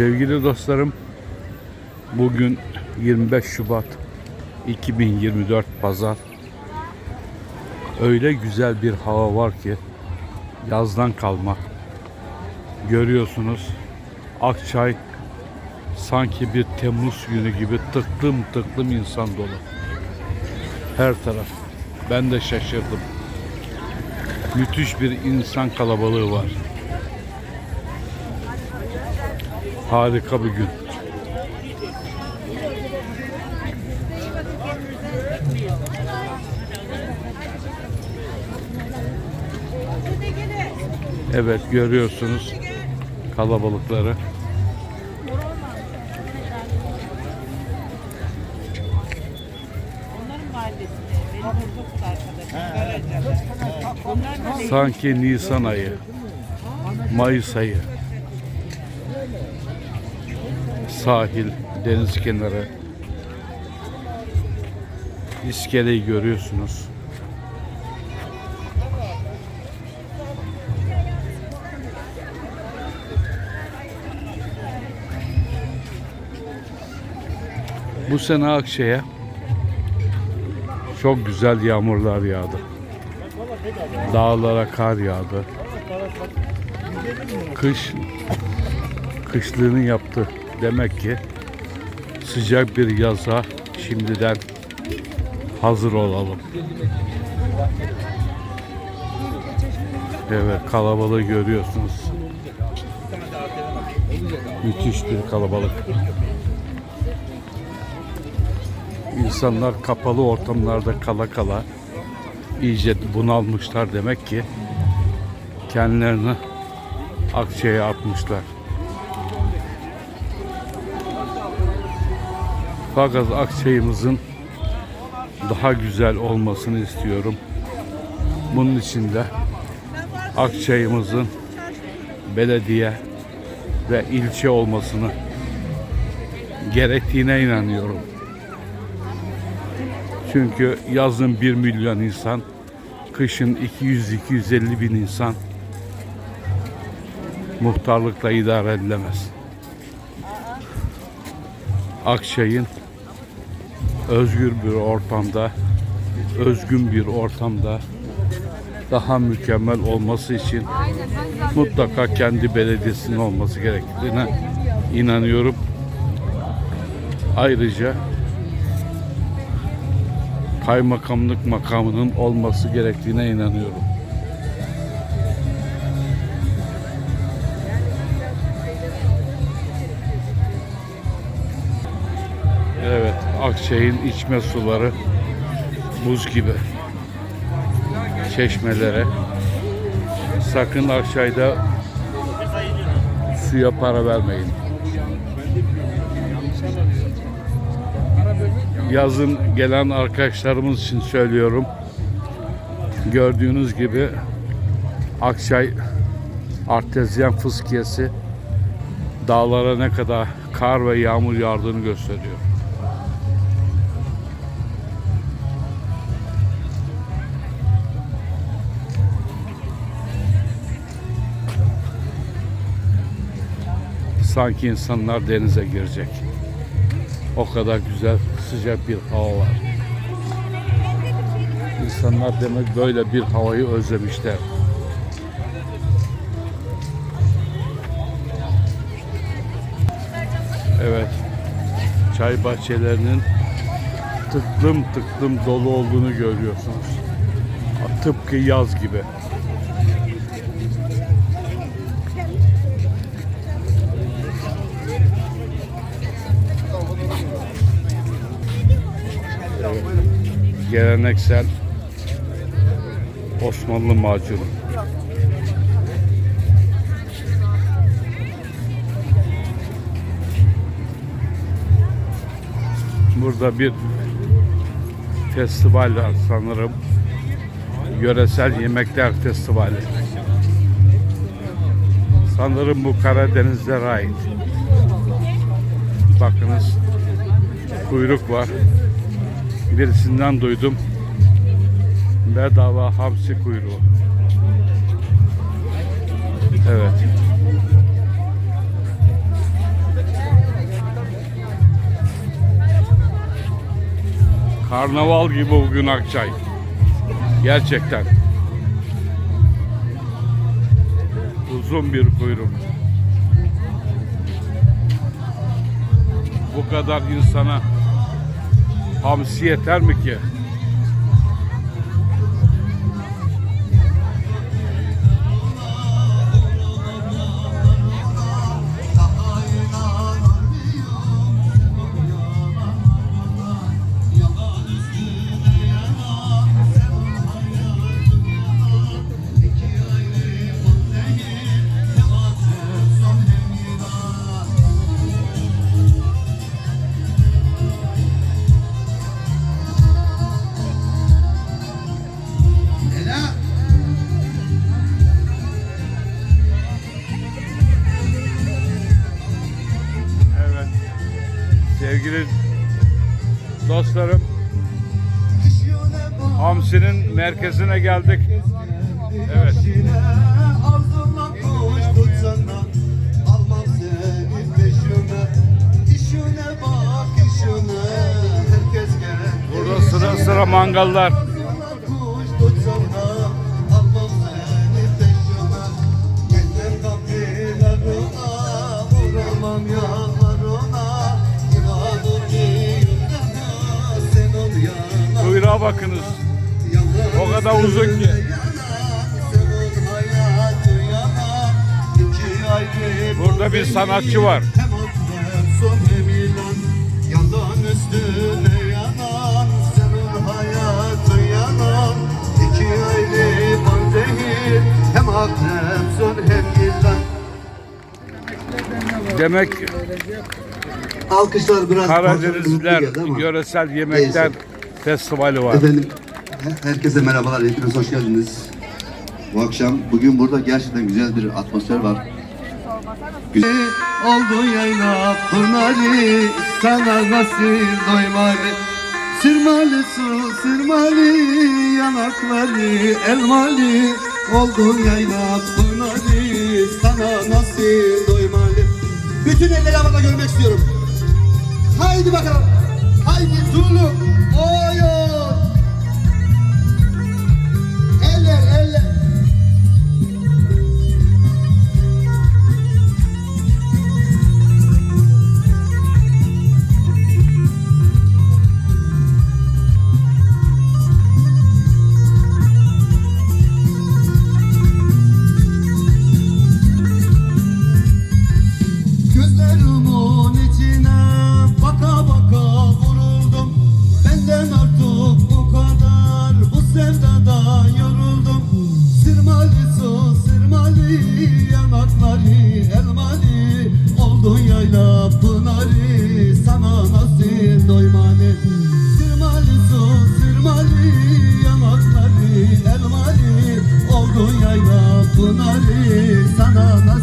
Sevgili dostlarım, bugün 25 Şubat 2024 Pazar. Öyle güzel bir hava var ki yazdan kalma. Görüyorsunuz Akçay sanki bir Temmuz günü gibi tıklım tıklım insan dolu. Her taraf. Ben de şaşırdım. Müthiş bir insan kalabalığı var. Harika bir gün. Evet görüyorsunuz kalabalıkları. Sanki Nisan ayı, Mayıs ayı. Sahil, deniz kenarı. İskeleyi görüyorsunuz. Bu sene Akşe'ye çok güzel yağmurlar yağdı. Dağlara kar yağdı. Kış kışlığını yaptı. Demek ki sıcak bir yaza şimdiden hazır olalım. Evet kalabalığı görüyorsunuz. Müthiş bir kalabalık. İnsanlar kapalı ortamlarda kala kala iyice bunalmışlar demek ki kendilerini akçeye atmışlar. Fakat akçayımızın daha güzel olmasını istiyorum. Bunun için de akçayımızın belediye ve ilçe olmasını gerektiğine inanıyorum. Çünkü yazın 1 milyon insan, kışın 200-250 bin insan muhtarlıkla idare edilemez. Akşay'ın özgür bir ortamda, özgün bir ortamda daha mükemmel olması için mutlaka kendi belediyesinin olması gerektiğine inanıyorum. Ayrıca kaymakamlık makamının olması gerektiğine inanıyorum. Akçay'ın içme suları buz gibi. Çeşmelere. Sakın Akçay'da suya para vermeyin. Yazın gelen arkadaşlarımız için söylüyorum. Gördüğünüz gibi Akçay artezyen fıskiyesi dağlara ne kadar kar ve yağmur yağdığını gösteriyor. Sanki insanlar denize girecek. O kadar güzel sıcak bir hava var. İnsanlar demek böyle bir havayı özlemişler. Evet. Çay bahçelerinin tıklım tıklım dolu olduğunu görüyorsunuz. Tıpkı yaz gibi. Geleneksel Osmanlı macunu. Burada bir festival var sanırım. Yöresel Yemekler Festivali. Sanırım bu Karadenizlere ait. Bakınız kuyruk var birisinden duydum. Bedava hamsi kuyruğu. Evet. Karnaval gibi bugün Akçay. Gerçekten. Uzun bir kuyruk. Bu kadar insana hamsi yeter mi ki? Sevgili dostlarım, Hamsi'nin merkezine geldik. Evet. Burada sıra sıra mangallar. Bakınız. O kadar uzun ki. Burada bir sanatçı var. Demek Alkışlar biraz ama. yöresel yemekler Neyse. Festivali var. Efendim, he- herkese merhabalar, hepiniz hoş geldiniz. Bu akşam, bugün burada gerçekten güzel bir atmosfer var. Güzel oldu yayla pınarı, sana nasıl doymalı? Sırmalı su, sırmalı yanakları, elmalı oldu yayla pınarı, sana nasıl doymalı? Bütün elleri havada görmek istiyorum. Haydi bakalım. Haydi Zulu. Oyun. Eller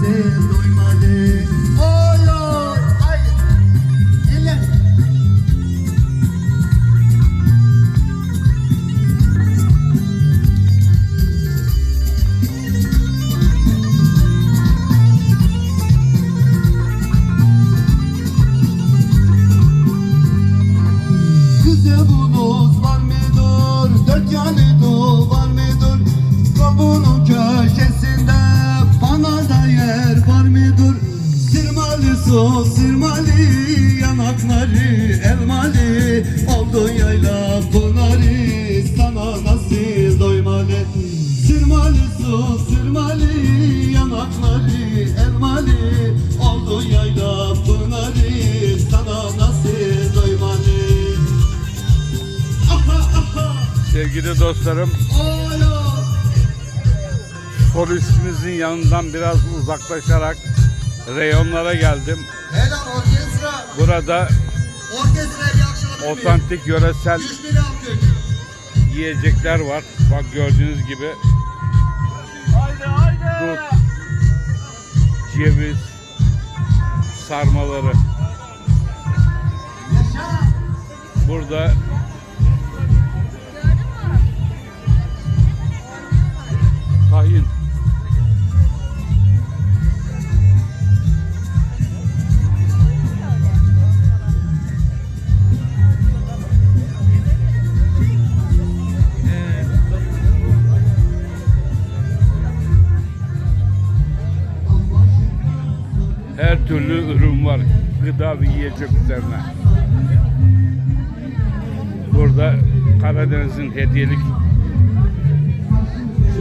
sana nasıl elmalı Oldu yayla pınarı sana nasıl doymalı? Sırmalı su, sırmalı yanakları elmalı Oldu yayla pınarı sana nasıl doymalı? Aha aha Sevgili dostlarım, Alo solistimizin yanından biraz uzaklaşarak reyonlara geldim. Burada otantik yöresel yiyecekler var. Bak gördüğünüz gibi. Dut, ceviz, sarmaları. Yaşa! Burada Burada Karadeniz'in hediyelik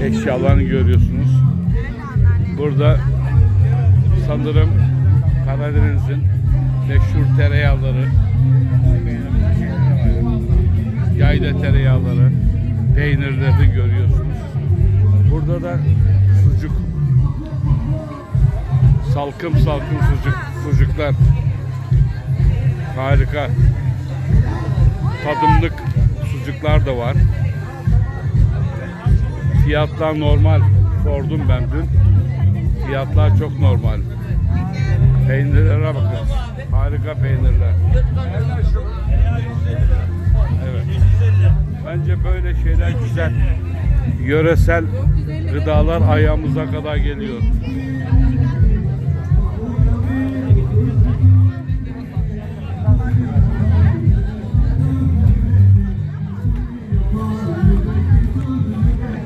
eşyalarını görüyorsunuz. Burada sanırım Karadeniz'in meşhur tereyağları, yayla tereyağları, peynirleri görüyorsunuz. Burada da sucuk, salkım salkım sucuk, sucuklar. Harika. Tadımlık sucuklar da var. Fiyatlar normal. Sordum ben dün. Fiyatlar çok normal. Peynirlere bakın. Harika peynirler. Evet. Bence böyle şeyler güzel. Yöresel gıdalar ayağımıza kadar geliyor.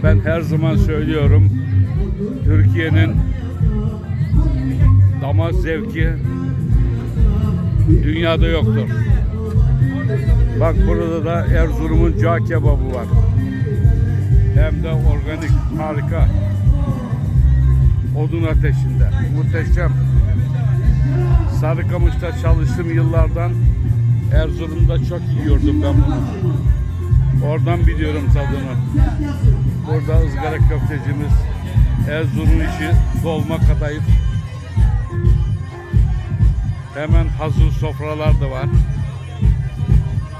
Ben her zaman söylüyorum. Türkiye'nin damak zevki dünyada yoktur. Bak burada da Erzurum'un cağ kebabı var. Hem de organik, harika. Odun ateşinde. Muhteşem. Sarıkamış'ta çalıştığım yıllardan Erzurum'da çok yiyordum ben bunu. Oradan biliyorum tadını. Burada ızgara köftecimiz, Erzurum işi, dolma kadayıf. Hemen hazır sofralar da var.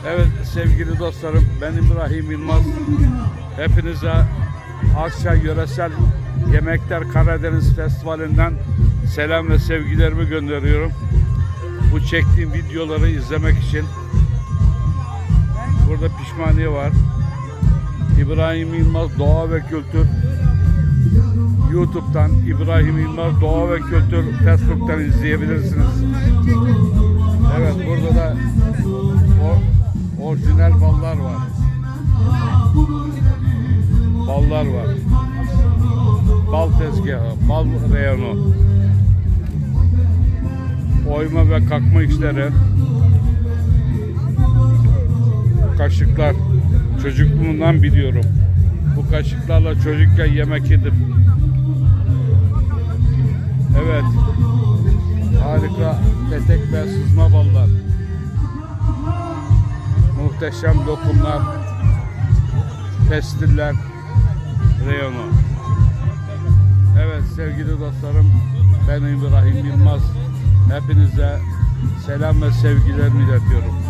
Evet sevgili dostlarım ben İbrahim Yılmaz. Hepinize Akçay Yöresel Yemekler Karadeniz Festivali'nden selam ve sevgilerimi gönderiyorum. Bu çektiğim videoları izlemek için burada pişmaniye var. İbrahim Yılmaz Doğa ve Kültür YouTube'dan İbrahim Yılmaz Doğa ve Kültür Facebook'tan izleyebilirsiniz. Evet burada da o, orijinal ballar var. Ballar var. Bal tezgahı, bal reyonu. Oyma ve kakma işleri. Kaşıklar. Çocukluğumdan biliyorum. Bu kaşıklarla çocukken yemek yedim. Evet. Harika petek ve sızma ballar. Muhteşem lokumlar. Pestiller. Reyonu. Evet sevgili dostlarım ben İbrahim Yılmaz. Hepinize selam ve sevgilerimi iletiyorum.